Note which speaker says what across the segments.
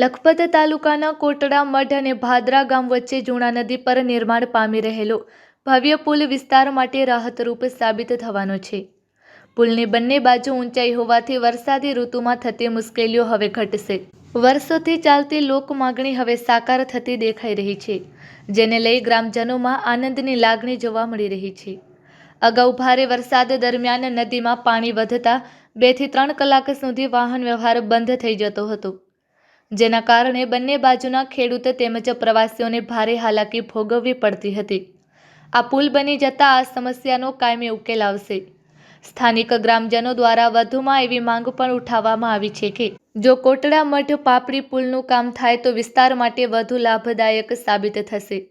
Speaker 1: લખપત તાલુકાના કોટડા, મઢ અને ભાદરા ગામ વચ્ચે જૂણા નદી પર નિર્માણ પામી રહેલો ભવ્ય પુલ વિસ્તાર માટે રાહતરૂપ સાબિત થવાનો છે. પુલની બંને બાજુ ઊંચાઈ હોવાથી વરસાદી ઋતુમાં થતી મુશ્કેલીઓ હવે ઘટશે. વર્ષોથી ચાલતી લોક માગણી હવે સાકાર થતી દેખાઈ રહી છે, જેને લઈ ગ્રામજનોમાં આનંદની લાગણી જોવા મળી રહી છે. અગાઉ ભારે વરસાદ દરમિયાન નદીમાં પાણી વધતા બેથી ત્રણ કલાક સુધી વાહન વ્યવહાર બંધ થઈ જતો હતો. જેના કારણે બંને બાજુના ખેડૂત તેમજ પ્રવાસીઓને ભારે હાલાકી ભોગવવી પડતી હતી. આ પુલ બની જતાં આ સમસ્યાનો કાયમી ઉકેલ આવશે. સ્થાનિક ગ્રામજનો દ્વારા વધુમાં એવી માંગ પણ ઉઠાવવામાં આવી છે કે, જો કોટડા મઠ પાપડી પુલનું કામ થાય તો વિસ્તાર માટે વધુ લાભદાયક સાબિત થશે.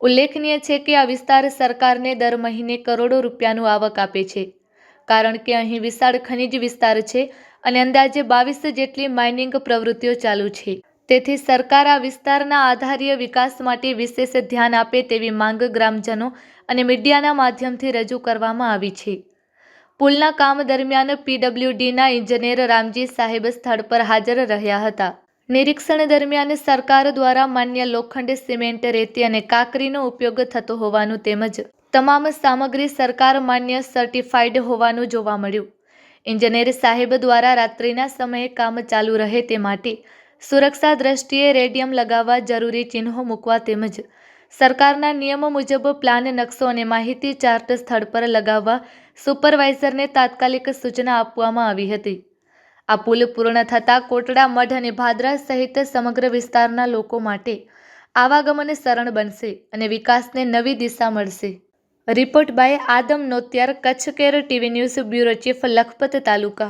Speaker 1: ઉલ્લેખનીય છે કે આ વિસ્તાર સરકારને દર મહિને કરોડો રૂપિયાનું આવક આપે છે. કારણ કે અહીં વિશાળ ખનિજ વિસ્તાર છે અને અંદાજે બાવીસ જેટલી માઇનિંગ પ્રવૃત્તિઓ ચાલુ છે. તેથી સરકાર આ વિસ્તારના આધારીય વિકાસ માટે વિશેષ ધ્યાન આપે તેવી માંગ ગ્રામજનો અને મીડિયાના માધ્યમથી રજૂ કરવામાં આવી છે. પુલના કામ દરમિયાન પીડબ્લ્યુડીના ઇજનેર રામજી સાહેબ સ્થળ પર હાજર રહ્યા હતા. નિરીક્ષણ દરમિયાન સરકાર દ્વારા માન્ય લોખંડ, સિમેન્ટ, રેતી અને કાકરીનો ઉપયોગ થતો હોવાનું તેમજ તમામ સામગ્રી સરકાર માન્ય સર્ટિફાઈડ હોવાનું જોવા મળ્યું. ઇન્જિનિયર સાહેબ દ્વારા રાત્રિના સમયે કામ ચાલુ રહે તે માટે સુરક્ષા દ્રષ્ટિએ રેડિયમ લગાવવા જરૂરી ચિહ્નો મૂકવા તેમજ સરકારના નિયમો મુજબ પ્લાન નકશો અને માહિતી ચાર્ટ સ્થળ પર લગાવવા સુપરવાઇઝરને તાત્કાલિક સૂચના આપવામાં આવી હતી. આ પુલ પૂર્ણ થતાં કોટડા, મઢ અને ભાદરા સહિત સમગ્ર વિસ્તારના લોકો માટે આવાગમન સરળ બનશે અને વિકાસને નવી દિશા મળશે. Report by Adam Notyar Kutch care TV news bureau chief Lakhpat taluka.